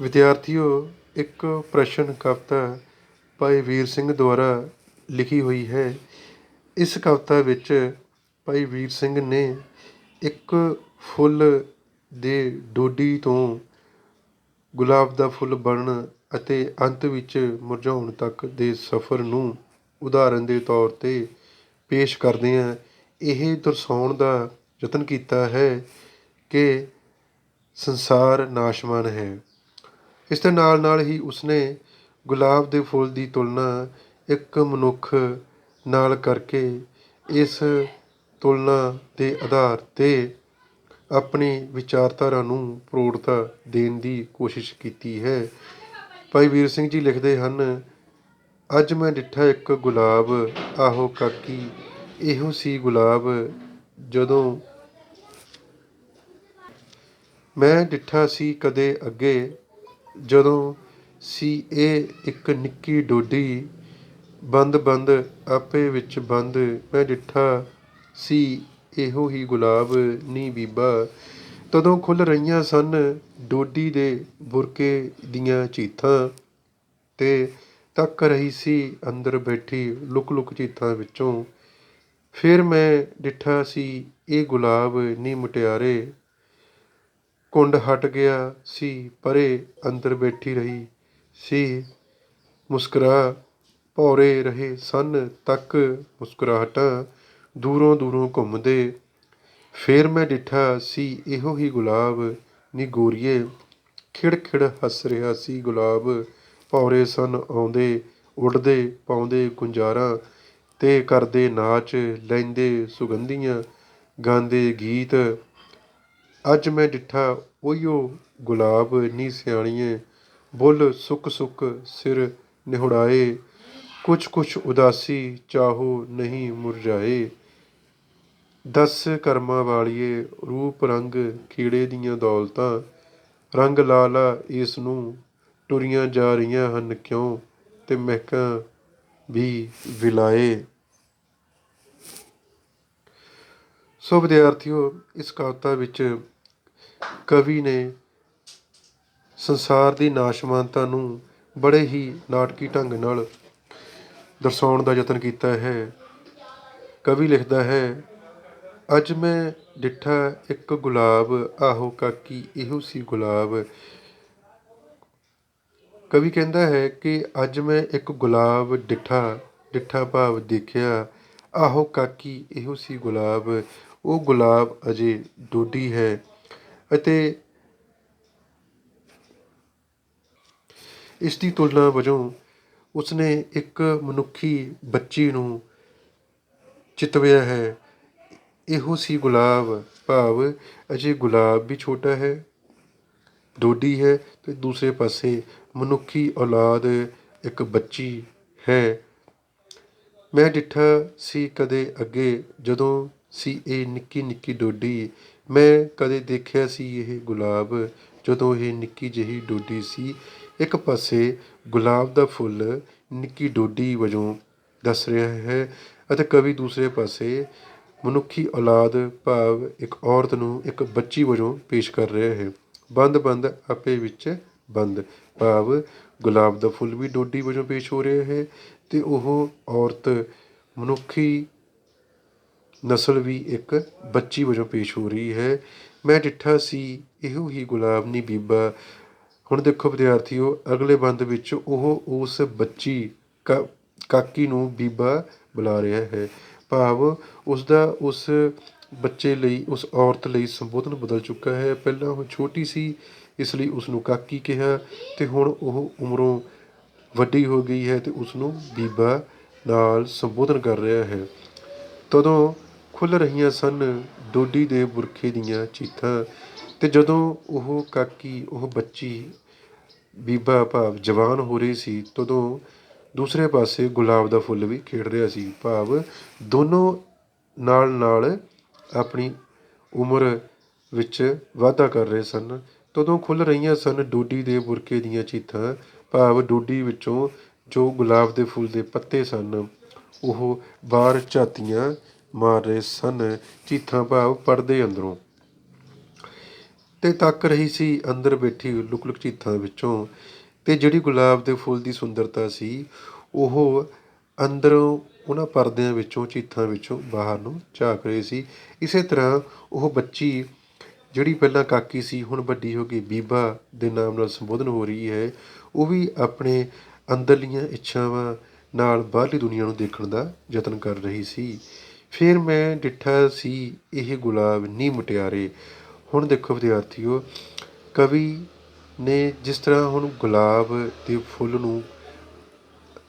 ਵਿਦਿਆਰਥੀਓ, ਇੱਕ ਪ੍ਰਸ਼ਨ ਕਵਿਤਾ ਭਾਈ ਵੀਰ ਸਿੰਘ ਦੁਆਰਾ ਲਿਖੀ ਹੋਈ ਹੈ। ਇਸ ਕਵਿਤਾ ਵਿੱਚ ਭਾਈ ਵੀਰ ਸਿੰਘ ਨੇ ਇੱਕ ਫੁੱਲ ਦੇ ਡੋਡੀ ਤੋਂ ਗੁਲਾਬ ਦਾ ਫੁੱਲ ਬਣਨ ਅਤੇ ਅੰਤ ਵਿੱਚ ਮੁਰਝਾਉਣ ਤੱਕ ਦੇ ਸਫ਼ਰ ਨੂੰ ਉਦਾਹਰਨ ਦੇ ਤੌਰ 'ਤੇ ਪੇਸ਼ ਕਰਦਿਆਂ ਇਹ ਦਰਸਾਉਣ ਦਾ ਯਤਨ ਕੀਤਾ ਹੈ ਕਿ ਸੰਸਾਰ ਨਾਸ਼ਵਾਨ ਹੈ। ਇਸ ਦੇ ਨਾਲ ਨਾਲ ਹੀ ਉਸਨੇ ਗੁਲਾਬ ਦੇ ਫੁੱਲ ਦੀ ਤੁਲਨਾ ਇੱਕ ਮਨੁੱਖ ਨਾਲ ਕਰਕੇ ਇਸ ਤੁਲਨਾ ਦੇ ਆਧਾਰ 'ਤੇ ਆਪਣੀ ਵਿਚਾਰਧਾਰਾ ਨੂੰ ਪ੍ਰੋੜਤਾ ਦੇਣ ਦੀ ਕੋਸ਼ਿਸ਼ ਕੀਤੀ ਹੈ। ਭਾਈ ਵੀਰ ਸਿੰਘ ਜੀ ਲਿਖਦੇ ਹਨ, ਅੱਜ ਮੈਂ ਡਿੱਠਾ ਇੱਕ ਗੁਲਾਬ, ਆਹੋ ਕਾਕੀ, ਇਹੋ ਸੀ ਗੁਲਾਬ ਜਦੋਂ ਮੈਂ ਡਿੱਠਾ ਸੀ ਕਦੇ ਅੱਗੇ ਜਦੋਂ ਸੀ ਇਹ ਇੱਕ ਨਿੱਕੀ ਡੋਡੀ ਬੰਦ ਬੰਦ ਆਪੇ ਵਿੱਚ ਬੰਦ ਮੈਂ ਡਿੱਠਾ, ਸੀ ਇਹੋ ਹੀ ਗੁਲਾਬ ਨੀ ਬੀਬਾ। ਤਦੋਂ ਖੁੱਲ ਰਹੀਆਂ ਸਨ ਡੋਡੀ ਦੇ ਬੁਰਕੇ ਦੀਆਂ ਚੀਥਾਂ ਤੇ ਤੱਕ ਰਹੀ ਸੀ ਅੰਦਰ ਬੈਠੀ ਲੁਕ ਲੁਕ ਚੀਥਾਂ ਵਿੱਚੋਂ। ਫਿਰ ਮੈਂ ਡਿੱਠਾ ਸੀ, ਇਹ ਗੁਲਾਬ ਨੀ ਮੁਟਿਆਰੇ। ਕੁੰਡ ਹਟ ਗਿਆ ਸੀ, ਪਰੇ ਅੰਦਰ ਬੈਠੀ ਰਹੀ ਸੀ। ਮੁਸਕਰਾ ਭੌਰੇ ਰਹੇ ਸਨ, ਤੱਕ ਮੁਸਕਰਾਹਟਾਂ ਦੂਰੋਂ ਦੂਰੋਂ ਘੁੰਮਦੇ। ਫੇਰ ਮੈਂ ਡਿੱਠਾ ਸੀ, ਇਹੋ ਹੀ ਗੁਲਾਬ ਨੀ ਗੋਰੀਏ। ਖਿੜ ਖਿੜ ਹੱਸ ਰਿਹਾ ਸੀ, ਗੁਲਾਬ ਭੌਰੇ ਸਨ ਆਉਂਦੇ, ਉੱਡਦੇ, ਪਾਉਂਦੇ ਗੁੰਜਾਰਾਂ ਤੇ ਕਰਦੇ ਨਾਚ, ਲੈਂਦੇ ਸੁਗੰਧੀਆਂ, ਗਾਉਂਦੇ ਗੀਤ। ਅੱਜ ਮੈਂ ਡਿੱਠਾ, ਉਹੀਓ ਗੁਲਾਬ ਨੀ ਸਿਆਣੀਏ ਬੁੱਲ ਸੁੱਕ ਸੁੱਕ ਸਿਰ ਨਿਹੁੜਾਏ। ਕੁਛ ਕੁਛ ਉਦਾਸੀ ਚਾਹੋ ਨਹੀਂ ਮੁਰਝਾਏ। ਦਸ ਕਰਮਾਂ ਵਾਲੀਏ, ਰੂਪ ਰੰਗ ਖੀੜੇ ਦੀਆਂ ਦੌਲਤਾਂ। ਰੰਗ ਲਾਲਾ ਇਸ ਨੂੰ ਟੁਰੀਆਂ ਜਾ ਰਹੀਆਂ ਹਨ ਕਿਉਂ? ਤੇ ਮਹਿਕਾਂ ਵੀ ਵਿਲਾਏ। ਸੋ ਵਿਦਿਆਰਥੀਓ, ਇਸ ਕਵਿਤਾ ਵਿੱਚ ਕਵੀ ਨੇ ਸੰਸਾਰ ਦੀ ਨਾਸ਼ਵਾਨਤਾ ਨੂੰ ਬੜੇ ਹੀ ਨਾਟਕੀ ਢੰਗ ਨਾਲ ਦਰਸਾਉਣ ਦਾ ਯਤਨ ਕੀਤਾ ਹੈ। ਕਵੀ ਲਿਖਦਾ ਹੈ, ਅੱਜ ਮੈਂ ਡਿੱਠਾ ਇੱਕ ਗੁਲਾਬ, ਆਹੋ ਕਾਕੀ ਇਹੋ ਸੀ ਗੁਲਾਬ। ਕਵੀ ਕਹਿੰਦਾ ਹੈ ਕਿ ਅੱਜ ਮੈਂ ਇੱਕ ਗੁਲਾਬ ਡਿੱਠਾ ਡਿੱਠਾ ਭਾਵ ਦੇਖਿਆ, ਆਹੋ ਕਾਕੀ ਇਹੋ ਸੀ ਗੁਲਾਬ। ਉਹ ਗੁਲਾਬ ਅਜੇ ਡੋਡੀ ਹੈ ਅਤੇ ਇਸ ਦੀ ਤੁਲਨਾ ਵਜੋਂ ਉਸਨੇ ਇੱਕ ਮਨੁੱਖੀ ਬੱਚੀ ਨੂੰ ਚਿਤਵਿਆ ਹੈ। ਇਹੋ ਸੀ ਗੁਲਾਬ ਭਾਵ ਅਜੇ ਗੁਲਾਬ ਵੀ ਛੋਟਾ ਹੈ, ਡੋਡੀ ਹੈ ਤੇ ਦੂਸਰੇ ਪਾਸੇ ਮਨੁੱਖੀ ਔਲਾਦ ਇੱਕ ਬੱਚੀ ਹੈ। ਮੈਂ ਡਿੱਠਾ ਸੀ ਕਦੇ ਅੱਗੇ ਜਦੋਂ ਸੀ, ਇਹ ਨਿੱਕੀ ਨਿੱਕੀ ਡੋਡੀ। ਮੈਂ ਕਦੇ ਦੇਖਿਆ ਸੀ ਇਹ ਗੁਲਾਬ, ਜਦੋਂ ਇਹ ਨਿੱਕੀ ਜਿਹੀ ਡੋਡੀ ਸੀ। ਇੱਕ ਪਾਸੇ ਗੁਲਾਬ ਦਾ ਫੁੱਲ ਨਿੱਕੀ ਡੋਡੀ ਵਜੋਂ ਦੱਸ ਰਿਹਾ ਹੈ ਅਤੇ ਕਵੀ ਦੂਸਰੇ ਪਾਸੇ ਮਨੁੱਖੀ ਔਲਾਦ ਭਾਵ ਇੱਕ ਔਰਤ ਨੂੰ ਇੱਕ ਬੱਚੀ ਵਜੋਂ ਪੇਸ਼ ਕਰ ਰਿਹਾ ਹੈ। ਬੰਦ ਬੰਦ ਆਪੇ ਵਿੱਚ ਬੰਦ ਭਾਵ ਗੁਲਾਬ ਦਾ ਫੁੱਲ ਵੀ ਡੋਡੀ ਵਜੋਂ ਪੇਸ਼ ਹੋ ਰਿਹਾ ਹੈ ਤੇ ਉਹ ਔਰਤ ਮਨੁੱਖੀ ਨਸਲ ਵੀ ਇੱਕ ਬੱਚੀ ਵਜੋਂ ਪੇਸ਼ ਹੋ ਰਹੀ ਹੈ। ਮੈਂ ਡਿੱਠਾ ਸੀ, ਇਹੋ ਹੀ ਗੁਲਾਬ ਨੀ ਬੀਬਾ। ਹੁਣ ਦੇਖੋ ਵਿਦਿਆਰਥੀਓ, ਅਗਲੇ ਬੰਦ ਵਿੱਚ ਉਹ ਉਸ ਬੱਚੀ ਕਾ- ਕਾਕੀ ਨੂੰ ਬੀਬਾ ਬੁਲਾ ਰਿਹਾ ਹੈ। ਭਾਵ ਉਸ ਦਾ ਉਸ ਬੱਚੇ ਲਈ, ਉਸ ਔਰਤ ਲਈ ਸੰਬੋਧਨ ਬਦਲ ਚੁੱਕਾ ਹੈ। ਪਹਿਲਾਂ ਉਹ ਛੋਟੀ ਸੀ, ਇਸ ਲਈ ਉਸ ਨੂੰ ਕਾਕੀ ਕਿਹਾ ਤੇ ਹੁਣ ਉਹ ਉਮਰੋਂ ਵੱਡੀ ਹੋ ਗਈ ਹੈ ਤੇ ਉਸ ਨੂੰ ਬੀਬਾ ਨਾਲ ਸੰਬੋਧਨ ਕਰ ਰਿਹਾ ਹੈ। ਤਦੋਂ ਖੁੱਲ ਰਹੀਆਂ ਸਨ ਡੋਡੀ ਦੇ ਬੁਰਖੇ ਦੀਆਂ ਚੀਥਾਂ ਅਤੇ ਜਦੋਂ ਉਹ ਕਾਕੀ, ਉਹ ਬੱਚੀ, ਬੀਬਾ ਭਾਵ ਜਵਾਨ ਹੋ ਰਹੀ ਸੀ, ਤਦੋਂ ਦੂਸਰੇ ਪਾਸੇ ਗੁਲਾਬ ਦਾ ਫੁੱਲ ਵੀ ਖਿੜ ਰਿਹਾ ਸੀ। ਭਾਵ ਦੋਨੋਂ ਨਾਲ ਨਾਲ ਆਪਣੀ ਉਮਰ ਵਿੱਚ ਵਾਧਾ ਕਰ ਰਹੇ ਸਨ। ਤਦੋਂ ਖੁੱਲ ਰਹੀਆਂ ਸਨ ਡੋਡੀ ਦੇ ਬੁਰਕੇ ਦੀਆਂ ਚੀਥਾਂ। ਭਾਵ ਡੋਡੀ ਵਿੱਚੋਂ ਜੋ ਗੁਲਾਬ ਦੇ ਫੁੱਲ ਦੇ ਪੱਤੇ ਸਨ, ਉਹ ਬਾਹਰ ਝਾਤੀਆਂ ਮਾਰ ਰਹੇ ਸਨ, ਚੀਥਾਂ ਭਾਵ ਪਰਦੇ ਅੰਦਰੋਂ। ਤੇ ਤੱਕ ਰਹੀ ਸੀ ਅੰਦਰ ਬੈਠੀ ਲੁਕ ਲੁਕ ਝੀਥਾਂ ਵਿੱਚੋਂ। ਤੇ ਜਿਹੜੀ ਗੁਲਾਬ ਦੇ ਫੁੱਲ ਦੀ ਸੁੰਦਰਤਾ ਸੀ, ਉਹ ਅੰਦਰੋਂ ਉਹਨਾਂ ਪਰਦਿਆਂ ਵਿੱਚੋਂ, ਚੀਥਾਂ ਵਿੱਚੋਂ ਬਾਹਰ ਨੂੰ ਝਾਕ ਰਹੀ ਸੀ। ਇਸੇ ਤਰ੍ਹਾਂ ਉਹ ਬੱਚੀ, ਜਿਹੜੀ ਪਹਿਲਾਂ ਕਾਕੀ ਸੀ, ਹੁਣ ਵੱਡੀ ਹੋ ਕੇ ਬੀਬਾ ਦੇ ਨਾਮ ਨਾਲ ਸੰਬੋਧਨ ਹੋ ਰਹੀ ਹੈ, ਉਹ ਵੀ ਆਪਣੇ ਅੰਦਰਲੀਆਂ ਇੱਛਾਵਾਂ ਨਾਲ ਬਾਹਰਲੀ ਦੁਨੀਆ ਨੂੰ ਦੇਖਣ ਦਾ ਯਤਨ ਕਰ ਰਹੀ ਸੀ। ਫਿਰ ਮੈਂ ਡਿੱਠਾ ਸੀ ਇਹ ਗੁਲਾਬ ਨੀ ਮੁਟਿਆਰੇ। ਹੁਣ ਦੇਖੋ ਵਿਦਿਆਰਥੀਓ, ਕਵੀ ਨੇ ਜਿਸ ਤਰ੍ਹਾਂ ਹੁਣ ਗੁਲਾਬ ਦੇ ਫੁੱਲ ਨੂੰ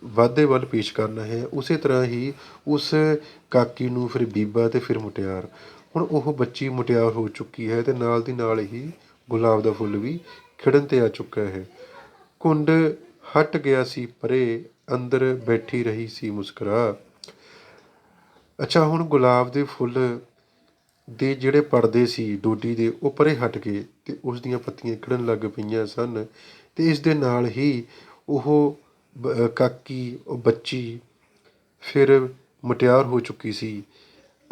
ਵਾਧੇ ਵੱਲ ਪੇਸ਼ ਕਰਨਾ ਹੈ, ਉਸੇ ਤਰ੍ਹਾਂ ਹੀ ਉਸ ਕਾਕੀ ਨੂੰ ਫਿਰ ਬੀਬਾ ਅਤੇ ਫਿਰ ਮੁਟਿਆਰ। ਹੁਣ ਉਹ ਬੱਚੀ ਮੁਟਿਆਰ ਹੋ ਚੁੱਕੀ ਹੈ ਅਤੇ ਨਾਲ ਦੀ ਨਾਲ ਹੀ ਗੁਲਾਬ ਦਾ ਫੁੱਲ ਵੀ ਖਿੜਨ ਤੇ ਆ ਚੁੱਕਾ ਹੈ। ਕੁੰਡ ਹਟ ਗਿਆ ਸੀ ਪਰੇ, ਅੰਦਰ ਬੈਠੀ ਰਹੀ ਸੀ ਮੁਸਕਰਾ। ਅੱਛਾ, ਹੁਣ ਗੁਲਾਬ ਦੇ ਫੁੱਲ ਦੇ ਜਿਹੜੇ ਪਰਦੇ ਸੀ, ਡੋਡੀ ਦੇ, ਉਹ ਪਰੇ ਹਟ ਗਏ ਅਤੇ ਉਸ ਦੀਆਂ ਪੱਤੀਆਂ ਖਿੜਨ ਲੱਗ ਪਈਆਂ ਸਨ ਅਤੇ ਇਸ ਦੇ ਨਾਲ ਹੀ ਉਹ, ਬ- ਕਾਕੀ, ਉਹ ਬੱਚੀ ਫਿਰ ਮੁਟਿਆਰ ਹੋ ਚੁੱਕੀ ਸੀ।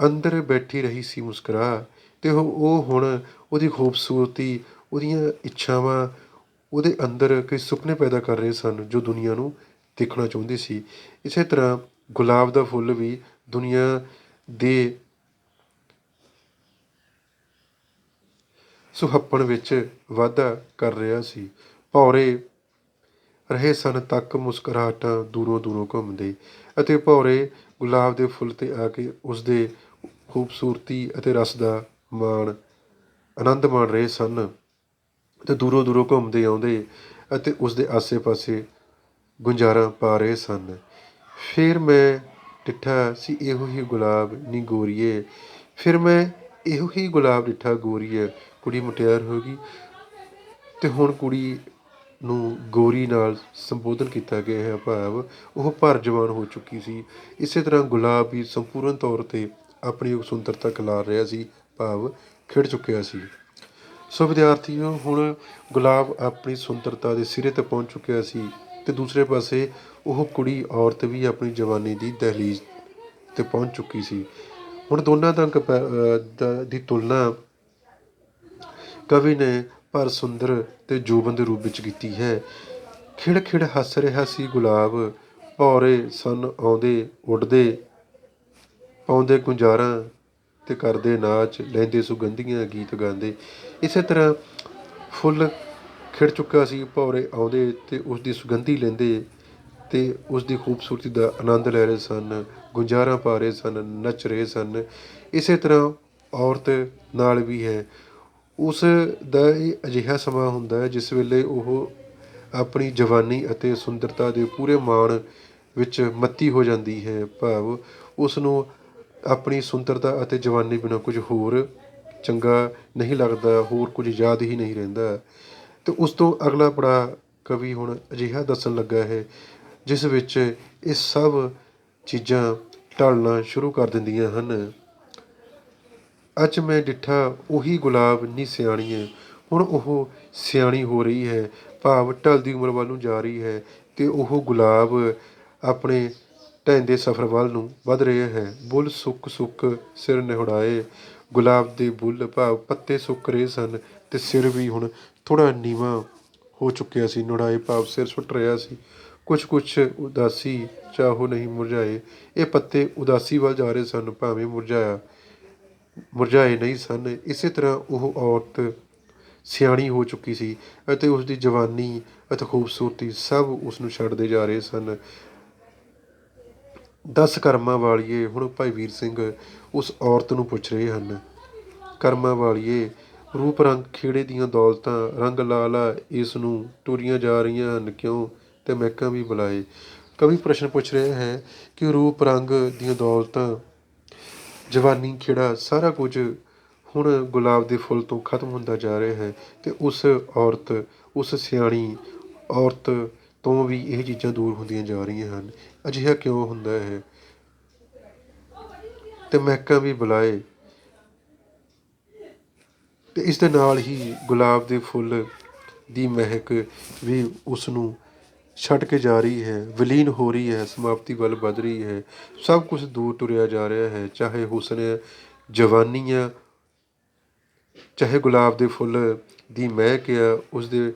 ਅੰਦਰ ਬੈਠੀ ਰਹੀ ਸੀ ਮੁਸਕਰਾ ਅਤੇ ਉਹ ਉਹ ਹੁਣ ਉਹਦੀ ਖੂਬਸੂਰਤੀ, ਉਹਦੀਆਂ ਇੱਛਾਵਾਂ, ਉਹਦੇ ਅੰਦਰ ਕਈ ਸੁਪਨੇ ਪੈਦਾ ਕਰ ਰਹੇ ਸਨ ਜੋ ਦੁਨੀਆ ਨੂੰ ਦੇਖਣਾ ਚਾਹੁੰਦੀ ਸੀ। ਇਸੇ ਤਰ੍ਹਾਂ ਗੁਲਾਬ ਦਾ ਫੁੱਲ ਵੀ ਦੁਨੀਆ ਦੇ ਸੁਹੱਪਣ ਵਿੱਚ ਵਾਧਾ ਕਰ ਰਿਹਾ ਸੀ। ਭੌਰੇ ਰਹੇ ਸਨ ਤੱਕ ਮੁਸਕਰਾਹਟਾਂ ਦੂਰੋਂ ਦੂਰੋਂ ਘੁੰਮਦੇ ਅਤੇ ਭੌਰੇ ਗੁਲਾਬ ਦੇ ਫੁੱਲ ਤੇ ਆ ਕੇ ਉਸ ਦੇ ਖੂਬਸੂਰਤੀ ਅਤੇ ਰਸ ਦਾ ਮਾਣ, ਆਨੰਦ ਮਾਣ ਰਹੇ ਸਨ ਤੇ ਦੂਰੋਂ ਦੂਰੋਂ ਘੁੰਮਦੇ ਆਉਂਦੇ ਅਤੇ ਉਸ ਦੇ ਆਸੇ-ਪਾਸੇ ਗੁੰਜਾਰਾਂ ਪਾ ਰਹੇ ਸਨ। ਫਿਰ ਮੈਂ ਡਿੱਠਾ ਸੀ ਇਹੋ ਹੀ ਗੁਲਾਬ ਨੀ ਗੋਰੀਏ। ਫਿਰ ਮੈਂ ਇਹੋ ਹੀ ਗੁਲਾਬ ਡਿੱਠਾ ਗੋਰੀਏ। ਕੁੜੀ ਮੁਟਿਆਰ ਹੋ ਗਈ। ਅਤੇ ਹੁਣ ਕੁੜੀ ਨੂੰ ਗੋਰੀ ਨਾਲ ਸੰਬੋਧਨ ਕੀਤਾ ਗਿਆ ਹੈ ਭਾਵ ਉਹ ਭਰ ਜਵਾਨ ਹੋ ਚੁੱਕੀ ਸੀ। ਇਸੇ ਤਰ੍ਹਾਂ ਗੁਲਾਬ ਵੀ ਸੰਪੂਰਨ ਤੌਰ ਤੇ ਆਪਣੀ ਉਹ ਸੁੰਦਰਤਾ ਖਿਲਾਰ ਰਿਹਾ ਸੀ, ਭਾਵ ਖਿੜ ਚੁੱਕਿਆ ਸੀ। ਸੋ ਵਿਦਿਆਰਥੀਓ, ਹੁਣ ਗੁਲਾਬ ਆਪਣੀ ਸੁੰਦਰਤਾ ਦੇ ਸਿਰੇ ਤੇ ਪਹੁੰਚ ਚੁੱਕਿਆ ਸੀ। ਅਤੇ ਦੂਸਰੇ ਪਾਸੇ ਉਹ ਕੁੜੀ ਔਰਤ ਵੀ ਆਪਣੀ ਜਵਾਨੀ ਦੀ ਦਹਿਲੀਜ ਤੇ ਪਹੁੰਚ ਚੁੱਕੀ ਸੀ। ਹੁਣ ਦੋਨਾਂ ਦਾ ਕੰਪੈ- ਦਾ- ਦੀ ਤੁਲਨਾ ਕਵੀ ਨੇ ਪਰ ਸੁੰਦਰ ਅਤੇ ਜੋਬਨ ਦੇ ਰੂਪ ਵਿੱਚ ਕੀਤੀ ਹੈ। ਖਿੜ ਖਿੜ ਹੱਸ ਰਿਹਾ ਸੀ ਗੁਲਾਬ, ਭੌਰੇ ਸਨ ਆਉਂਦੇ, ਉੱਡਦੇ, ਪਾਉਂਦੇ ਗੁੰਜਾਰਾਂ ਤੇ ਕਰਦੇ ਨਾਚ, ਲੈਂਦੇ ਸੁਗੰਧੀਆਂ ਗੀਤ ਗਾਉਂਦੇ। ਇਸੇ ਤਰ੍ਹਾਂ ਫੁੱਲ ਖਿੜ ਚੁੱਕਾ ਸੀ ਭੌਰੇ ਆਉਂਦੇ ਤੇ ਉਸ ਦੀ ਸੁਗੰਧੀ ਲੈਂਦੇ ਤੇ ਉਸ ਦੀ ਖੂਬਸੂਰਤੀ ਦਾ ਆਨੰਦ ਲੈ ਰਹੇ ਸਨ, ਗੁੰਜਾਰਾਂ ਪਾ ਰਹੇ ਸਨ, ਨੱਚ ਰਹੇ ਸਨ। ਇਸੇ ਤਰ੍ਹਾਂ ਔਰਤ ਨਾਲ ਵੀ ਹੈ। ਉਸ ਦਾ ਇਹ ਅਜਿਹਾ ਸਮਾਂ ਹੁੰਦਾ ਹੈ ਜਿਸ ਵੇਲੇ ਉਹ ਆਪਣੀ ਜਵਾਨੀ ਅਤੇ ਸੁੰਦਰਤਾ ਦੇ ਪੂਰੇ ਮਾਣ ਵਿੱਚ ਮੱਤੀ ਹੋ ਜਾਂਦੀ ਹੈ। ਭਾਵ ਉਸ ਨੂੰ ਆਪਣੀ ਸੁੰਦਰਤਾ ਅਤੇ ਜਵਾਨੀ ਬਿਨਾਂ ਕੁਝ ਹੋਰ ਚੰਗਾ ਨਹੀਂ ਲੱਗਦਾ, ਹੋਰ ਕੁਝ ਯਾਦ ਹੀ ਨਹੀਂ ਰਹਿੰਦਾ। ਅਤੇ ਉਸ ਤੋਂ ਅਗਲਾ ਪੜਾਅ ਕਵੀ ਹੁਣ ਅਜਿਹਾ ਦੱਸਣ ਲੱਗਾ ਹੈ, ਜਿਸ ਵਿੱਚ ਇਹ ਸਭ ਚੀਜ਼ਾਂ ਢਲਣਾ ਸ਼ੁਰੂ ਕਰ ਦਿੰਦੀਆਂ ਹਨ। ਅੱਜ ਮੈਂ ਡਿੱਠਾ ਉਹੀ ਗੁਲਾਬ ਨੀ ਸਿਆਣੀਏ, ਹੁਣ ਉਹ ਸਿਆਣੀ ਹੋ ਰਹੀ ਹੈ, ਭਾਵ ਢਲਦੀ ਉਮਰ ਵੱਲ ਨੂੰ ਜਾ ਰਹੀ ਹੈ ਤੇ ਉਹ ਗੁਲਾਬ ਆਪਣੇ ਢਹਿੰਦੇ ਸਫ਼ਰ ਵੱਲ ਨੂੰ ਵੱਧ ਰਿਹਾ ਹੈ। ਬੁੱਲ ਸੁੱਕ ਸੁੱਕ ਸਿਰ ਨਿਹੜਾਏ, ਗੁਲਾਬ ਦੇ ਬੁੱਲ ਭਾਵ ਪੱਤੇ ਸੁੱਕ ਰਹੇ ਸਨ ਤੇ ਸਿਰ ਵੀ ਹੁਣ ਥੋੜ੍ਹਾ ਨੀਵਾਂ ਹੋ ਚੁੱਕਿਆ ਸੀ ਨਿਹੁੜਾਏ ਭਾਵ ਸਿਰ ਸੁੱਟ ਰਿਹਾ ਸੀ। ਕੁਛ ਕੁਛ ਉਦਾਸੀ ਚਾਹੋ ਨਹੀਂ ਮੁਰਝਾਏ। ਇਹ ਪੱਤੇ ਉਦਾਸੀ ਵੱਲ ਜਾ ਰਹੇ ਸਨ, ਭਾਵੇਂ ਮੁਰਝਾਇਆ, ਮੁਰਝਾਏ ਨਹੀਂ ਸਨ। ਇਸੇ ਤਰ੍ਹਾਂ ਉਹ ਔਰਤ ਸਿਆਣੀ ਹੋ ਚੁੱਕੀ ਸੀ ਅਤੇ ਉਸ ਦੀ ਜਵਾਨੀ ਅਤੇ ਖੂਬਸੂਰਤੀ ਸਭ ਉਸ ਨੂੰ ਛੱਡਦੇ ਜਾ ਰਹੇ ਸਨ। ਦਸ ਕਰਮਾਂ ਵਾਲੀਏ, ਹੁਣ ਭਾਈ ਵੀਰ ਸਿੰਘ ਉਸ ਔਰਤ ਨੂੰ ਪੁੱਛ ਰਹੇ ਹਨ। ਕਰਮਾਂ ਵਾਲੀਏ ਰੂਪ ਰੰਗ ਖੇੜੇ ਦੀਆਂ ਦੌਲਤਾਂ, ਰੰਗ ਲਾਲਾ ਇਸ ਨੂੰ ਟੁਰੀਆਂ ਜਾ ਰਹੀਆਂ ਹਨ, ਕਿਉਂ? ਅਤੇ ਮਹਿਕਾਂ ਵੀ ਬੁਲਾਏ। ਕਵੀ ਪ੍ਰਸ਼ਨ ਪੁੱਛ ਰਿਹਾ ਹੈ ਕਿ ਰੂਪ ਰੰਗ ਦੀਆਂ ਦੌਲਤਾਂ, ਜਵਾਨੀ, ਖੇੜਾ, ਸਾਰਾ ਕੁਝ ਹੁਣ ਗੁਲਾਬ ਦੇ ਫੁੱਲ ਤੋਂ ਖਤਮ ਹੁੰਦਾ ਜਾ ਰਿਹਾ ਹੈ ਅਤੇ ਉਸ ਔਰਤ, ਉਸ ਸਿਆਣੀ ਔਰਤ ਤੋਂ ਵੀ ਇਹ ਚੀਜ਼ਾਂ ਦੂਰ ਹੁੰਦੀਆਂ ਜਾ ਰਹੀਆਂ ਹਨ। ਅਜਿਹਾ ਕਿਉਂ ਹੁੰਦਾ ਹੈ? ਅਤੇ ਮਹਿਕਾਂ ਵੀ ਬੁਲਾਏ ਅਤੇ ਇਸ ਦੇ ਨਾਲ ਹੀ ਗੁਲਾਬ ਦੇ ਫੁੱਲ ਦੀ ਮਹਿਕ ਵੀ ਉਸ ਨੂੰ ਛੱਡ ਕੇ ਜਾ ਰਹੀ ਹੈ, ਵਿਲੀਨ ਹੋ ਰਹੀ ਹੈ, ਸਮਾਪਤੀ ਵੱਲ ਵੱਧ ਰਹੀ ਹੈ। ਸਭ ਕੁਝ ਦੂਰ ਤੁਰਿਆ ਜਾ ਰਿਹਾ ਹੈ, ਚਾਹੇ ਹੁਸਨ ਜਵਾਨੀ ਆ ਚਾਹੇ ਗੁਲਾਬ ਦੇ ਫੁੱਲ ਦੀ ਮਹਿਕ ਆ ਉਸ ਦੇ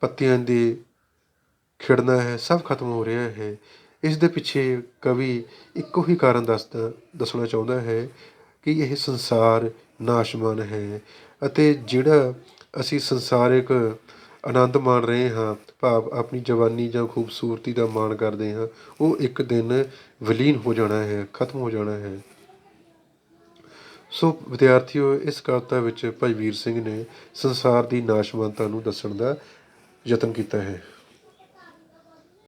ਪੱਤਿਆਂ ਦੇ ਖਿੜਨਾ ਹੈ, ਸਭ ਖਤਮ ਹੋ ਰਿਹਾ ਹੈ। ਇਸ ਦੇ ਪਿੱਛੇ ਕਵੀ ਇੱਕੋ ਹੀ ਕਾਰਨ ਦੱਸਦਾ, ਦੱਸਣਾ ਚਾਹੁੰਦਾ ਹੈ ਕਿ ਇਹ ਸੰਸਾਰ ਨਾਸ਼ਮਾਨ ਹੈ। ਅਤੇ ਜਿਹੜਾ ਅਸੀਂ ਸੰਸਾਰਿਕ ਆਨੰਦ ਮਾਣ ਰਹੇ ਹਾਂ, ਭਾਵ ਆਪਣੀ ਜਵਾਨੀ ਜਾਂ ਖੂਬਸੂਰਤੀ ਦਾ ਮਾਣ ਕਰਦੇ ਹਾਂ, ਉਹ ਇੱਕ ਦਿਨ ਵਿਲੀਨ ਹੋ ਜਾਣਾ ਹੈ, ਖਤਮ ਹੋ ਜਾਣਾ ਹੈ। ਸੋ ਵਿਦਿਆਰਥੀਓ, ਇਸ ਕਵਿਤਾ ਵਿੱਚ ਭਾਈ ਵੀਰ ਸਿੰਘ ਨੇ ਸੰਸਾਰ ਦੀ ਨਾਸ਼ਵਾਨਤਾ ਨੂੰ ਦੱਸਣ ਦਾ ਯਤਨ ਕੀਤਾ ਹੈ।